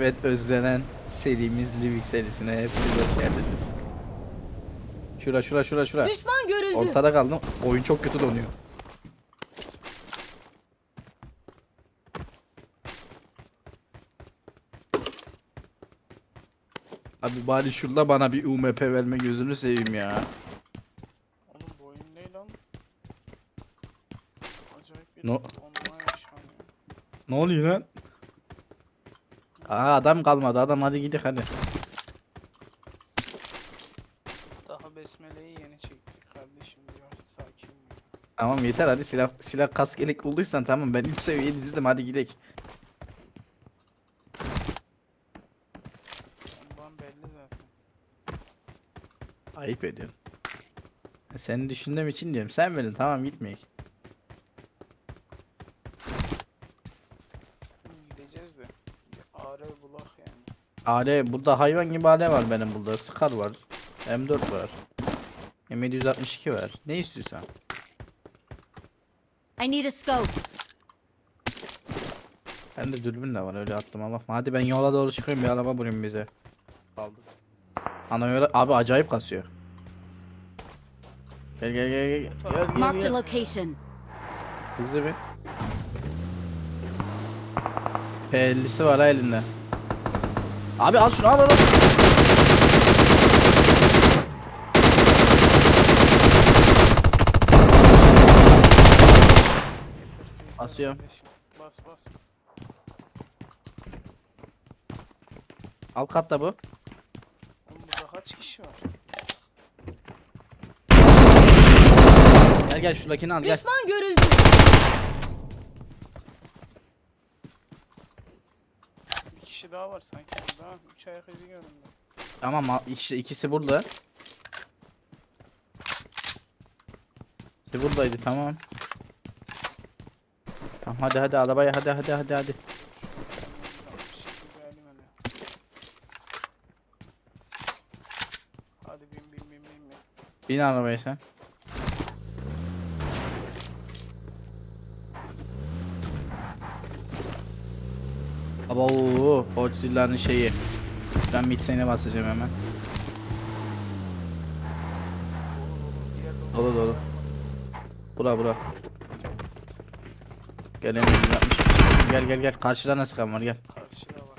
Evet özlenen serimiz Livik serisine hepiniz hoş geldiniz. Şura şura şura şura. Düşman görüldü. Ortada kaldım. Oyun çok kötü donuyor. Abi bari şurada bana bir UMP verme gözünü seveyim ya. Oğlum bu oyun ne lan? Acayip bir No. Ne oluyor lan? Aa adam kalmadı adam hadi gidelim hadi. Daha besmeleyi yeni çektik kardeşim biraz sakin ol. Tamam yeter hadi silah silah kask elek bulduysan tamam ben 3 seviye dizdim hadi gidelim. Ondan belli zaten. Ayıp ediyorsun. E, Seni düşündüğüm için diyorum. Sen verin tamam gitmeyek. Hı, Gideceğiz de. Bir yani. AR burada hayvan gibi AR var benim burada. Scar var. M4 var. M762 var. Ne istiyorsan. I need a scope. Ben de dürbün de var öyle aklıma bakma. Hadi ben yola doğru çıkıyorum bir araba bulayım bize. Kaldık. Ana yola abi acayip kasıyor. Gel gel gel gel. Gel gel Marked a gel. location. Hızlı bir. P50'si var ha elinde. Abi al şunu al al. al. Basıyorum. Bas bas. Al katta bu. Oğlum burada kaç kişi var? Gel gel şuradakini al gel. Düşman görüldü. Kişi daha var sanki burada. ha. Üç ayak izi göründü. Tamam işte ikisi burada. İkisi buradaydı tamam. Tamam hadi hadi arabaya hadi hadi hadi hadi. Hadi bin bin bin bin bin. Bin arabaya sen. Aba ooo Godzilla'nın şeyi. Ben mitsene basacağım hemen. Dolu dolu. Bura bura. Gel Emre, 162. Gel gel gel karşıda nasıl kan var gel. Karşıda var.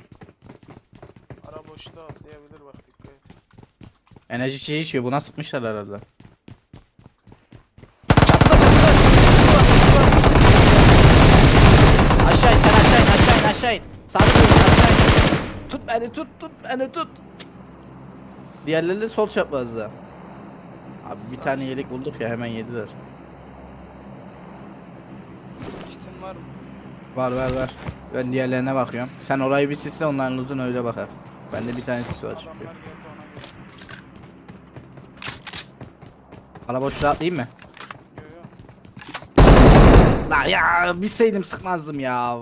Ara boşta atlayabilir bak dikkat et. Enerji şeyi içiyor buna sıkmışlar herhalde. Aşağı in sen aşağı in aşağı in aşağı in. Sağ aşağı in. Tut beni tut tut beni tut. Diğerleri de sol çaprazda. Abi bir tane yelek bulduk ya hemen yediler. Kitin var mı? Var var var. Ben diğerlerine bakıyorum. Sen orayı bir sisle onların uzun öyle bakar. Bende bir tane sis var çünkü. Adamlar geldi ona göre. Araba boşluğa atlayayım mı? Yo yo. La ya bilseydim sıkmazdım ya.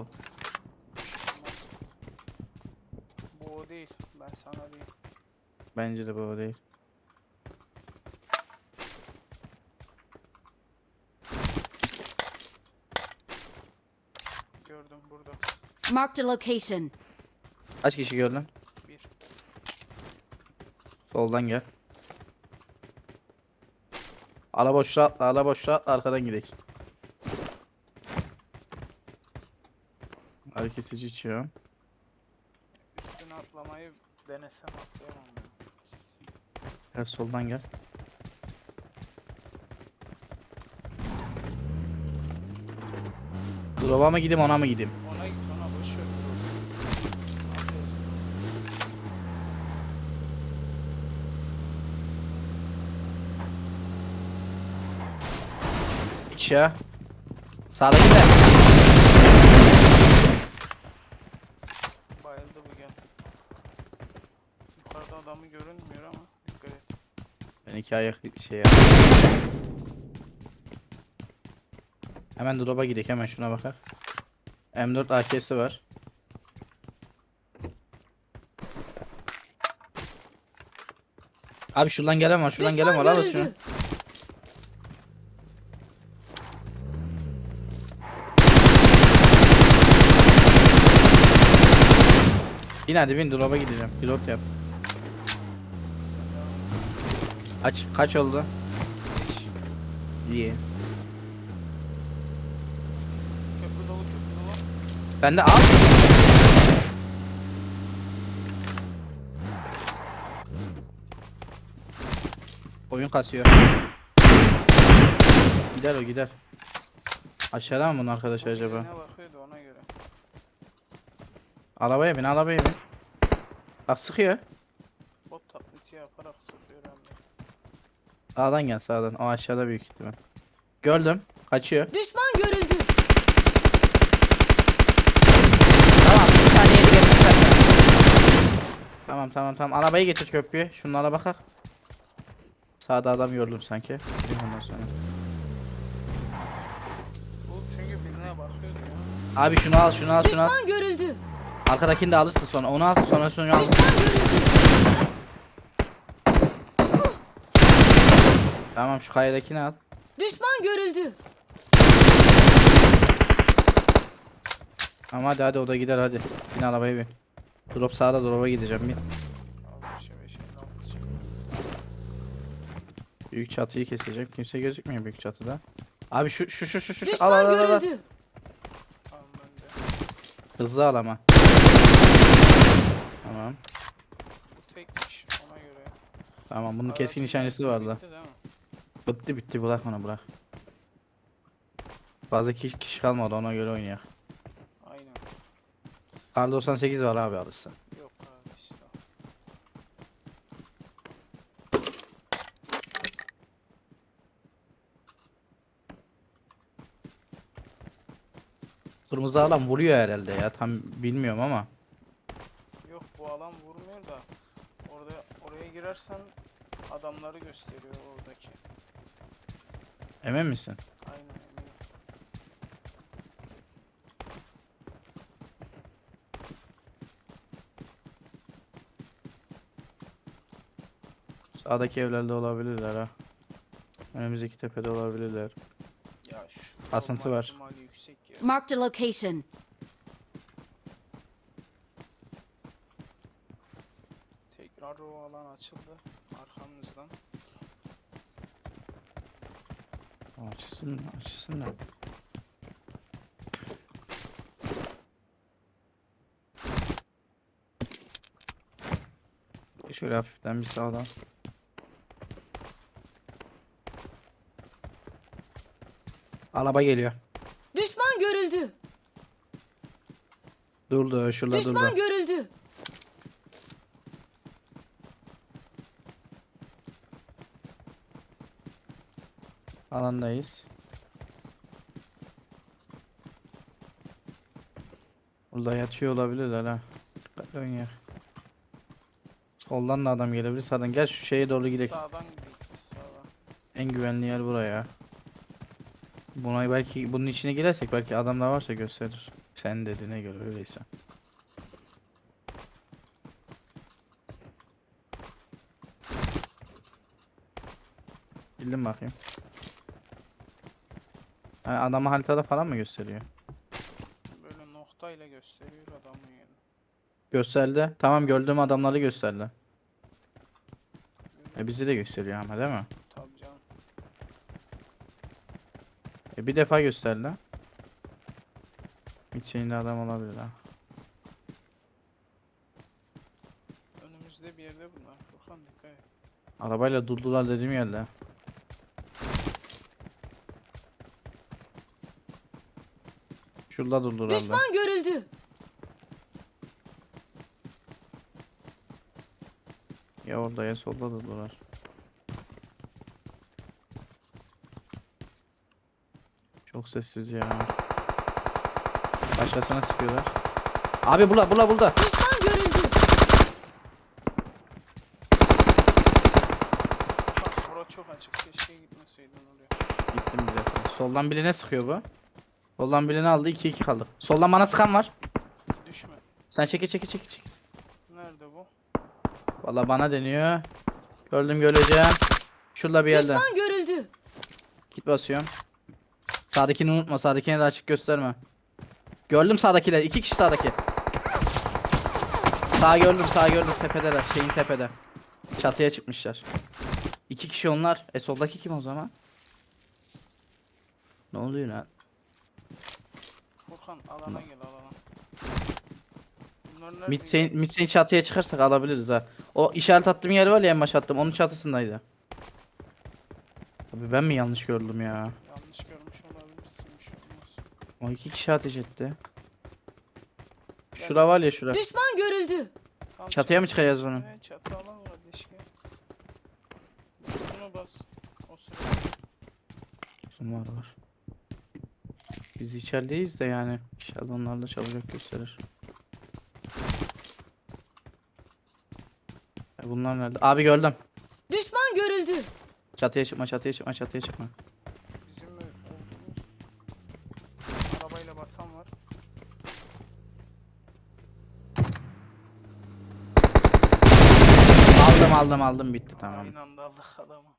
Bu o değil. Ben sana diyeyim. Bence de o değil. Gördüm burada. Marked a location. Kaç kişi gördün? Bir. Soldan gel. Ara boşluğa atla, ara boşluğa atla, arkadan gidelim. Ağrı kesici içiyorum. Üstüne atlamayı denesem atlayamam Gel soldan gel. Drop'a mı gideyim ona mı gideyim? Ona git ona boş ver. Atlayacağım. İki ya. Sağda gider. Bayıldı bu gel. Yukarıda adamı görünmüyor ama iki ayak şey Hemen drop'a gidelim hemen şuna bakar. M4 AK'si var. Abi şuradan gelen var, şuradan gelen Düşman var. Al şunu. görüldü. Bin hadi bin drop'a gideceğim. Pilot yap. Kaç kaç oldu? Beş. İyi. Köprü dolu köprü dolu. Ben de al. Oyun kasıyor. Gider o gider. Aşağıda mı bunun arkadaşı acaba? Ne bakıyordu ona göre. Arabaya bin arabaya bin. Bak sıkıyor. Bot taklidi yaparak sıkıyor hem de. Sağdan gel sağdan. O aşağıda büyük ihtimal. Gördüm. Kaçıyor. Düşman görüldü. Tamam bir tane getir sen. Tamam tamam tamam. Arabayı getir köprüye. Şunlara bakak. Sağda adam gördüm sanki. Ondan sonra. Bu çünkü birine bakıyordu ya. Abi şunu al şunu al şunu al. Düşman görüldü. Arkadakini de alırsın sonra. Onu al sonra şunu al. Düşman görüldü. Tamam şu kayadakini al. Düşman görüldü. Tamam hadi hadi o da gider hadi. Bin arabaya bin. Drop sağda drop'a gideceğim bin. Büyük çatıyı keseceğim. Kimse gözükmüyor büyük çatıda. Abi şu şu şu şu şu. Düşman al al al. al. görüldü. Hızlı al ama. Tamam. Bu tekmiş ona göre. Tamam bunun keskin nişancısı bitti vardı. değil mi? Bitti bitti bırak onu bırak. Fazla kişi, kişi kalmadı ona göre oynayak. Aynen. Kar 98 var abi alırsan. Yok abi işte. Kırmızı alan vuruyor herhalde ya tam bilmiyorum ama. Yok bu alan vurmuyor da orada oraya girersen adamları gösteriyor oradaki. Emin misin? Aynen eminim. Sağdaki evlerde olabilirler ha. Önümüzdeki tepede olabilirler. Ya şu Asıntı var. ihtimali yüksek ya. Marked a location. Tekrar o alan açıldı arkamızdan. Açsın açsın. Şöyle hafiften bir sağdan. Araba geliyor. Düşman görüldü. Durdu şurada durdu. Düşman görüldü. Alandayız. Burada yatıyor olabilirler ha. Dikkatli oynayalım. Soldan da adam gelebilir. Sağdan gel şu şeye doğru gidelim. Sağdan gidelim sağdan. En güvenli yer buraya. Buna belki bunun içine girersek belki adamlar varsa gösterir. Sen dediğine göre öyleyse. Bildim bakayım. Ha, adamı haritada falan mı gösteriyor? Böyle noktayla gösteriyor adamın yerini. Gösterdi. Tamam gördüğüm adamları gösterdi. E bizi de gösteriyor ama değil mi? Tabii canım. E bir defa gösterdi. İçinde adam olabilir ha. Önümüzde bir yerde bunlar. Furkan dikkat et. Arabayla durdular dediğim yerde. Şurada durdular da. Düşman görüldü. Ya orada ya solda durdular. Çok sessiz ya. Başkasına sıkıyorlar. Abi bula bula burada. Düşman görüldü. Bak bura çok açık. Keşke gitmeseydin oraya. Gittim bir defa. Soldan birine sıkıyor bu. Soldan birini aldı 2-2 kaldı. Soldan bana sıkan var. Düşme. Sen çeki çeki çeki çeki. Nerede bu? Valla bana deniyor. Gördüm göreceğim. Şurada bir yerde. Düşman görüldü. Git basıyorum. Sağdakini unutma. Sağdakini de açık gösterme. Gördüm sağdakiler. iki kişi sağdaki. Sağ gördüm sağ gördüm tepedeler şeyin tepede. Çatıya çıkmışlar. İki kişi onlar. E soldaki kim o zaman? Ne oluyor lan? Furkan alana gel alana. Bunlar nerede? Çatıya çıkarsak alabiliriz ha. O işaret attığım yer var ya en baş attım onun çatısındaydı. Abi ben mi yanlış gördüm ya? Yanlış görmüş olabilirsin bir şey olmaz. O iki kişi ateş etti. Şura var ya şura. Düşman görüldü. Çatıya mı çıkacağız bunu? Evet çatı alan kardeş gel. Bunu bas. O sırada. Var var. Biz içerideyiz de yani. İnşallah onlar da çabucak gösterir. E bunlar nerede? Abi gördüm. Düşman görüldü. Çatıya çıkma, çatıya çıkma, çatıya çıkma. Bizim mi olduğumuz? Arabayla basan var. Aldım aldım aldım bitti tamam. Aynı anda aldık adamı.